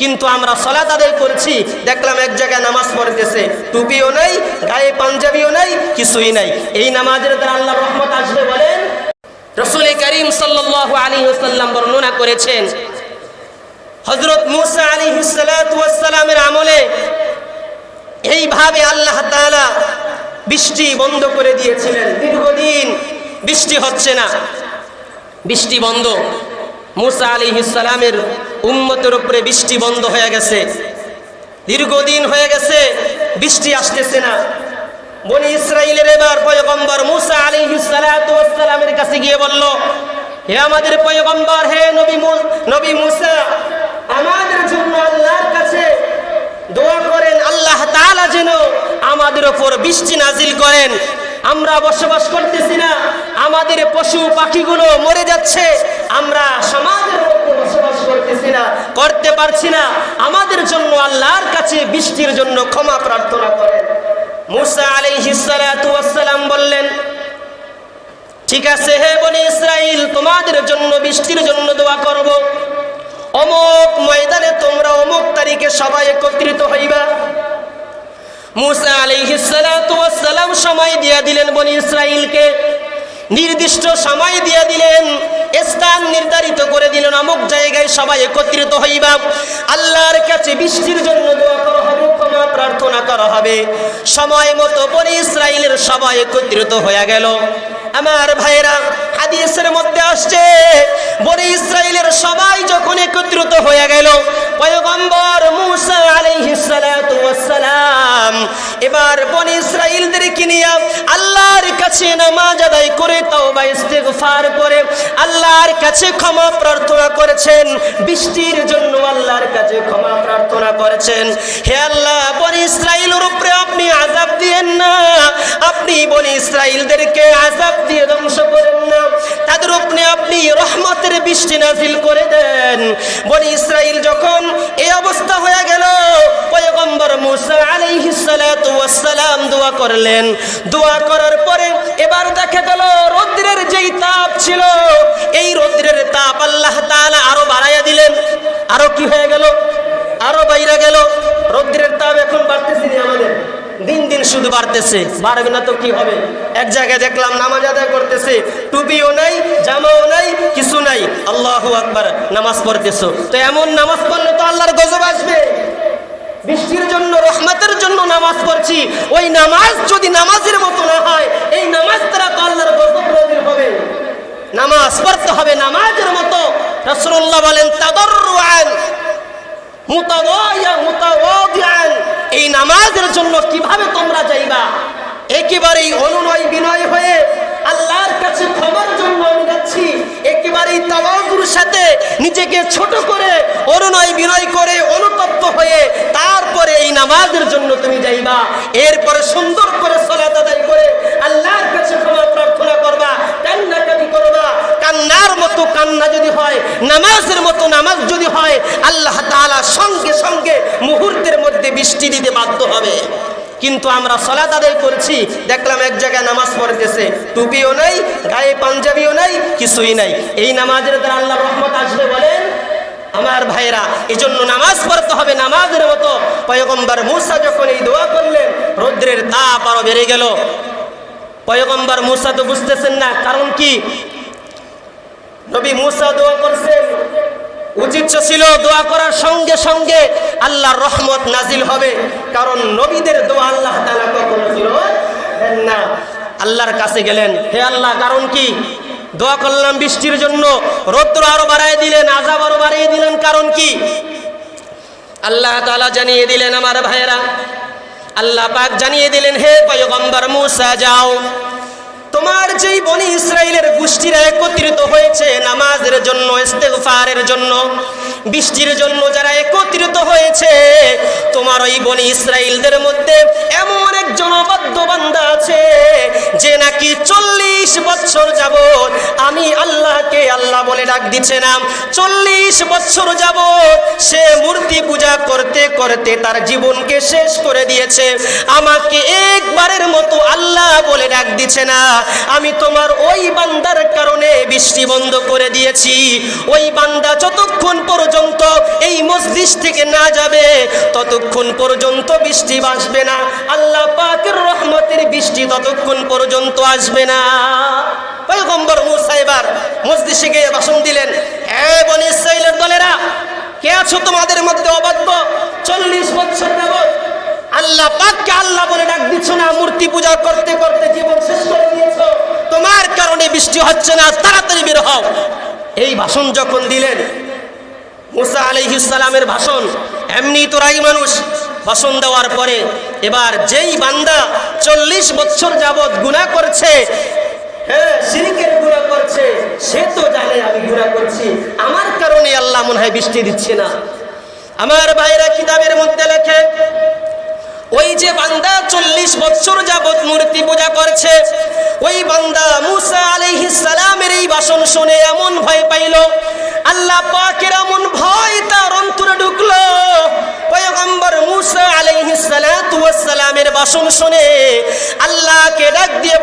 কিন্তু আমরা সলাত আদায় করছি, দেখলাম এক জায়গায় নামাজ পড়তেছে, টুপিও নাই, গায়ে পাঞ্জাবিও নাই, কিছুই নাই। এই নামাজের দ্বারা আল্লাহ রহমত আসবে বলেন, রসুল করিম সাল্লাহ আলী হুসাল্লাম বর্ণনা করেছেন হজরত মুসা আলী হুসালামের আমলে এইভাবে আল্লাহ তালা বৃষ্টি বন্ধ করে দিয়েছিলেন। দীর্ঘদিন বৃষ্টি হচ্ছে না, বৃষ্টি বন্ধ। মুসা আলী ইসালামের উম্মতের উপরে বৃষ্টি বন্ধ হয়ে গেছে। দীর্ঘদিন হয়ে গেছে, বৃষ্টি আসতেছে না। বনি ইসরায়েলের এবার পয়গম্বর মুসা আলী ইসালামের কাছে গিয়ে বলল, হে আমাদের পয়গম্বর, হে নবী নবী মুসা, আমাদের জন্য আল্লাহর কাছে দোয়া করেন, আল্লাহ তাআলা যেন আমাদের ওপর বৃষ্টি নাজিল করেন। আমরা বসবাস করতেছি না, আমাদের পশু পাখিগুলো মরে যাচ্ছে আমরা সমাজের মধ্যে বসবাস করতেছি না, করতে পারছি না। আমাদের জন্য আল্লাহর কাছে বৃষ্টির জন্য ক্ষমা প্রার্থনা করেন। মুসা আলাইহিস সালাতু ওয়াস সালাম বললেন, ঠিক আছে হে বনি ইসরাইল তোমাদের জন্য বৃষ্টির জন্য দোয়া করব। অমুক ময়দানে তোমরা অমুক তারিখে সবাই একত্রিত হইবা। মুসা আলাইহিস সালাতু ওয়াস সালাম সময় দিয়া দিলেন বনি ইসরাইলকে নির্দিষ্ট সময় দিয়ে দিলেন। স্থান নির্ধারিত করে দিলেন। অমুক জায়গায় সবাই একত্রিত হইবা। আল্লাহর কাছে বৃষ্টির জন্য প্রার্থনা করা হবে। সময় মতো বনি ইসরায়েলের সবাই একত্রিত হয়ে গেল। আমার ভাইরা হাদিসের মধ্যে আসছে, বনি ইসরায়েলের সবাই যখন একত্রিত হয়ে গেল পয়গম্বর মুসা আলাইহিস সালাতু ওয়াস সালাম এবার বনি ইসরাইলদেরকে নিয়ে আল্লাহর কাছে নামাজ আদায় করে তওবা ইস্তেগফার করে আল্লাহর কাছে ক্ষমা প্রার্থনা করেছেন। বৃষ্টির জন্য আল্লাহর কাছে ক্ষমা প্রার্থনা করেছেন। হে আল্লাহ আপনি বনি ইসরায়েলদেরকে আযাব দিয়ে ধ্বংস করেন না। তাদের উপরে আপনি রহমতের বৃষ্টি নাজিল করে দেন। বনি ইসরায়েল যখন এই অবস্থা হয়ে গেল, পয়গম্বর মুসা আলাইহিস সালাতু সালাম দোয়া করলেন। দোয়া করার পরে এবার দেখা গেল, রৌদ্রের যেই তাপ ছিল, এই রৌদ্রের তাপ আল্লাহ তাআলা আরও বাড়াইয়া দিলেন। আরও কি হয়ে গেল? আরও বাইরে গেল। রৌদ্রের তাপ এখন বাড়তেছে আমাদের। দিন দিন শুধু বাড়তেছে। বাড়বে না তো কি হবে? এক জায়গায় দেখলাম নামাজ আদায় করতেছে। টুপিও নাই, জামাও নাই, কিছু নাই। আল্লাহ আকবার, নামাজ পড়তেছো। তো এমন নামাজ পড়লে তো আল্লাহর গজব আসবে। বৃষ্টির জন্য, রহমতের জন্য নামাজ পড়ছি। ওই নামাজ যদি নামাজের মতো না হয়, এই নামাজ তারা তো আল্লাহর গজব নাজিল হবে। নামাজ পড়তে হবে নামাজের মতো। রাসূলুল্লাহ বলেন, তাদাররুআন মুতাওয়ায়া মুতাওয়াদিআন। এই নামাজের জন্য কীভাবে তোমরা যাইবা? একেবারেই অনুনয় বিনয় হয়ে আল্লাহর কাছে খবর জন্য আমি যাচ্ছি। একেবারেই তাওয়াজুর সাথে নিজেকে ছোট করে অনুনয় বিনয় করে অনুতপ্ত হয়ে তারপরে এই নামাজের জন্য তুমি যাইবা এরপরে সুন্দর করে সলাত আদায় করে আল্লাহর কাছে ক্ষমা প্রার্থনা করবা কান্নাকাটি করবা কান্নার মতো কান্না যদি হয় নামাজের মতো নামাজ যদি হয় আল্লাহ তাআলা সঙ্গে সঙ্গে মুহূর্তের বৃষ্টি দিতে বাধ্য হবে। কিন্তু আমরা সলাত আদায় করছি, দেখলাম এক জায়গায় নামাজ পড়তেছে। টুপিও নাই, গায়ে পাঞ্জাবিও নাই, কিছুই নাই। এই নামাজের দ্বারা আল্লাহ রহমত আসবে বলেন, আমার ভাইরা এই জন্য নামাজ পড়তে হবে নামাজের মতো। পয়গম্বর মুসা যখন এই দোয়া করলেন, রৌদ্রের তাপ আরও বেড়ে গেল। পয়গম্বর মুসা তো বুঝতেছেন না, কারণ কি? নবী মুসা দোয়া করছেন উচিত ছিল দোয়া করার সঙ্গে সঙ্গে আল্লাহর রহমত নাজিল হবে। কারণ নবীদের দোয়া আল্লাহ তাআলা কখনো দেন না। আল্লাহর কাছে গেলেন, হে আল্লাহ, কারণ কি? দোয়া করলাম বৃষ্টির জন্য, রৌদ্র আরও বাড়াই দিলেন, আজাব আরও বাড়িয়ে দিলেন, কারণ কি? আল্লাহ তাআলা জানিয়ে দিলেন, আমার ভাইয়েরা, আল্লাহ পাক জানিয়ে দিলেন, হে পয়গম্বর, মুসা যাও। তোমার যেই বনি ইসরায়েলের গোষ্ঠীরা একত্রিত হয়েছে নামাজের জন্য, ইস্তেগফারের জন্য, বৃষ্টির জন্য যারা একত্রিত হয়েছে, তোমার ওই বনি ইসরায়েলদের মধ্যে এমন একজন অবাধ্য বান্দা আছে যে নাকি চল্লিশ বছর যাবৎ, আমি আল্লাহকে আল্লাহ বলে ডাক দিচ্ছে না চল্লিশ বছর যাব সে মূর্তি পূজা করতে করতে তার জীবনকে শেষ করে দিয়েছে। আমাকে একবারের মতো আল্লাহ বলে ডাক দিচ্ছে না। আমি তোমার ওই বান্দার কারণে বৃষ্টি বন্ধ করে দিয়েছি। ওই বান্দা যতক্ষণ পর্যন্ত এই মসজিদ থেকে না যাবে, ততক্ষণ পর্যন্ত বৃষ্টি আসবে না। আল্লাহ পাকের রহমতের বৃষ্টি ততক্ষণ পর্যন্ত আসবে না। পয়গম্বর মুসা এবার মসজিদে গিয়ে ভাষণ দিলেন হ্যাঁ বনি ইসরাইলের দলেরা কে আছো তোমাদের মধ্যে অবাধ্য? চল্লিশ বছর যাবত আল্লাহ পাককে আল্লাহ বলে ডাক দিচ্ছ না, মূর্তি পূজা করতে করতে জীবন শেষ করে দিয়েছ। তোমার কারণে বৃষ্টি হচ্ছে না, তাড়াতাড়ি বের হও। এই ভাষণ যখন দিলেন, মুসা আলাইহিসালামের ভাষণ, এমনি তো রাই মানুষ, ভাষণ দেওয়ার পরে এবার যেই বান্দা চল্লিশ বছর যাবৎ গুণা করছে হ্যাঁ সিরিকের গুণা করছে সে তো জানে আমি গুণা করছি আমার কারণে হয় বৃষ্টি দিচ্ছে না। আমার ভাইরা কিতাবের মধ্যে লেখে, ওই যে বান্দা চল্লিশ বছর যাবৎ মূর্তি পূজা করছে, ওই বান্দা মুসা আলাইহিস সালামের এই বাসন শুনে এমন ভয় পাইল, আল্লাহ পাকের এমন ভয় তার অন্তরে ঢুকলো। মুসা ওয়াস সালামের ভাষণ শুনে আল্লাহকে ডাক দিয়ে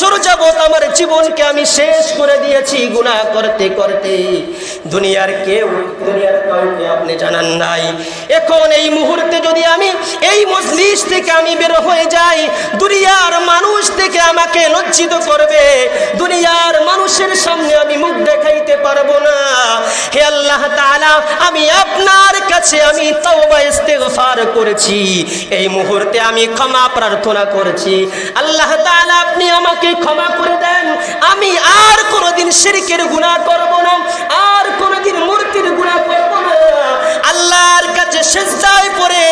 বছর যাবত আমার জীবনকে আমি শেষ করে দিয়েছি গুনাহ করতে করতে। দুনিয়ার কেউ, দুনিয়ার কাউকে আপনি জানান নাই। এখন এই মুহূর্তে যদি আমি এই মজলিস থেকে আমি বের হয়ে যাই, দুনিয়ার মানুষ থেকে আমাকে লজ্জিত করবে। দুনিয়ার মানুষের সামনে আমি মুখ দেখাইতে পারব না। হে আল্লাহ তাআলা, আমি আপনার কাছে আমি তওবা ইস্তেগফার করেছি। এই মুহূর্তে আমি ক্ষমা প্রার্থনা করেছি। আল্লাহ তাআলা আপনি আমাকে ক্ষমা করে দেন। আমি আর কোনোদিন শিরকের গুনাহ করব না। আর কোনোদিন মূর্তির গুনাহ করব না। আল্লাহর কাছে সেজদায় পড়ে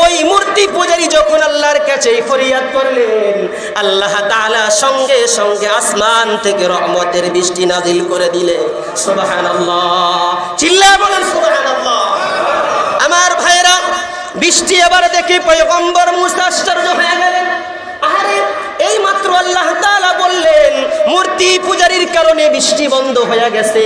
ওই মূর্তি পূজারী যখন আল্লাহর কাছে ফরিয়াদ করলেন, আল্লাহ তাআলা সঙ্গে সঙ্গে আসমান থেকে রহমতের বৃষ্টি নাজিল করে দিলে সুবহানাল্লাহ। চিল্লায় বলেন সুবহানাল্লাহ। বৃষ্টি এবারে দেখি পয়গম্বর মুসা আশ্চর্য হয়ে গেলেন। আরে এই মাত্র আল্লাহ কারণে বৃষ্টি বন্ধ হয়ে গেছে।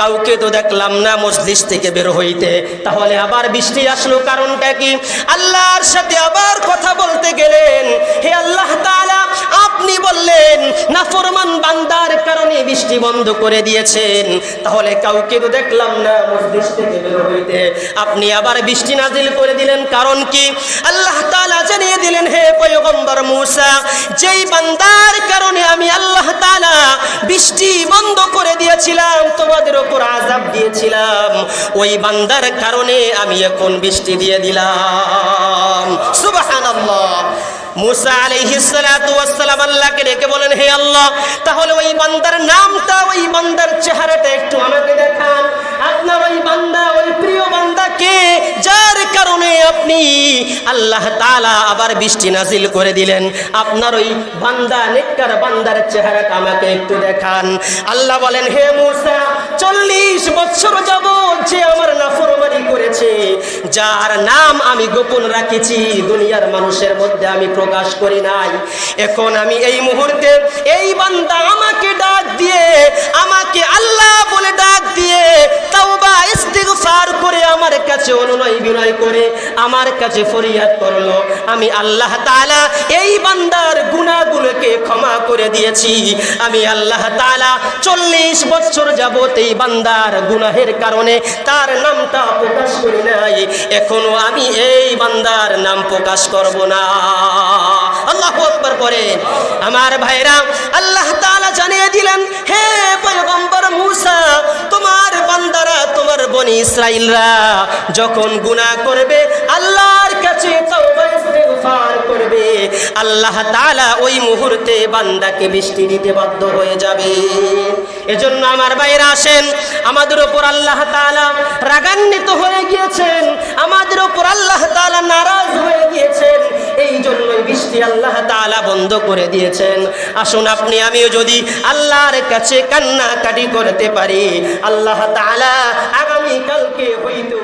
কাউকে তো দেখলাম না মসজিদ থেকে বের হইতে। তাহলে আবার বৃষ্টি আসলো কারণটা কি? আল্লাহর সাথে আবার কথা বলতে গেলেন। হে আল্লাহ তাআলা, আপনি বললেন, নাফরমান বান্দার কারণে বৃষ্টি বন্ধ করে দিয়েছেন। তাহলে কাউকে তো দেখলাম না মসজিদ থেকে বের হইতে। আপনি আবার বৃষ্টি নাজিল করে দিলেন কারণ কি? আল্লাহ তাআলা জানিয়ে দিলেন, হে পয়গম্বর মূসা, যেই বান্দার কারণে আমি আল্লাহ তাআলা বৃষ্টি বন্ধ করে দিয়েছিলাম, তোমাদের ওপর আজাব দিয়েছিলাম। ওই বান্দার কারণে আমি এখন বৃষ্টি দিয়ে দিলাম। সুবহানাল্লাহ। ডেকে বলেন, হে আল্লাহ, তাহলে ওই ওই বান্দার চেহারাটা একটু আমাকে আপনার ওই বান্দা ওই প্রিয় বান্দাকে যার কারণে আপনি আল্লাহ তালা আবার বৃষ্টি নাজিল করে দিলেন। আপনার ওই বান্দা, নেককার বান্দার চেহারাটা আমাকে একটু দেখান। আল্লাহ বলেন, হে মুসা, চল্লিশ বছর যাব যে আমার নাফরমানি করেছে, যার নাম আমি গোপন রাখেছি, দুনিয়ার মানুষের মধ্যে আমি প্রকাশ করি নাই। এখন আমি এই মুহূর্তে এই বান্দা আমাকে ডাক দিয়ে, আমাকে আল্লাহ বলে ডাক দিয়ে, তাওবা, ইস্তিগফার করে আমার কাছে অনুনয় বিনয় করে আমার কাছে ফরিয়াদ করল। আমি আল্লাহ তালা এই বান্দার গুনাহগুলোকে ক্ষমা করে দিয়েছি। আমি আল্লাহ তালা চল্লিশ বছর যাবত এই বান্দার গুনাহের কারণে তার নামটা প্রকাশ করি নাই। এখনও আমি এই বান্দার নাম প্রকাশ করব না। আল্লাহ আকবার করে আমার ভাইরা, আল্লাহ তালা জানিয়ে দিলেন, হে পয়গম্বর মূসা ইসরাইলরা যখন গুনাহ করবে, আল্লাহর কাছে করবে। আল্লাহ তাআলা ওই মুহূর্তে বান্দাকে বৃষ্টি দিতে বাধ্য হয়ে যাবে। এজন্য আমার বাইরে আসেন, আমাদের ওপর আল্লাহ তাআলা রাগান্বিত হয়ে গিয়েছেন। আমাদের ওপর আল্লাহ তাআলা নারাজ হয়ে আল্লাহ বন্ধ করে দিয়েছেন। আসুন আপনি, আমিও যদি আল্লাহর কাছে কান্নাকাটি করতে পারি, আল্লাহ তাআলা আগামী কালকে হইতেও হইতে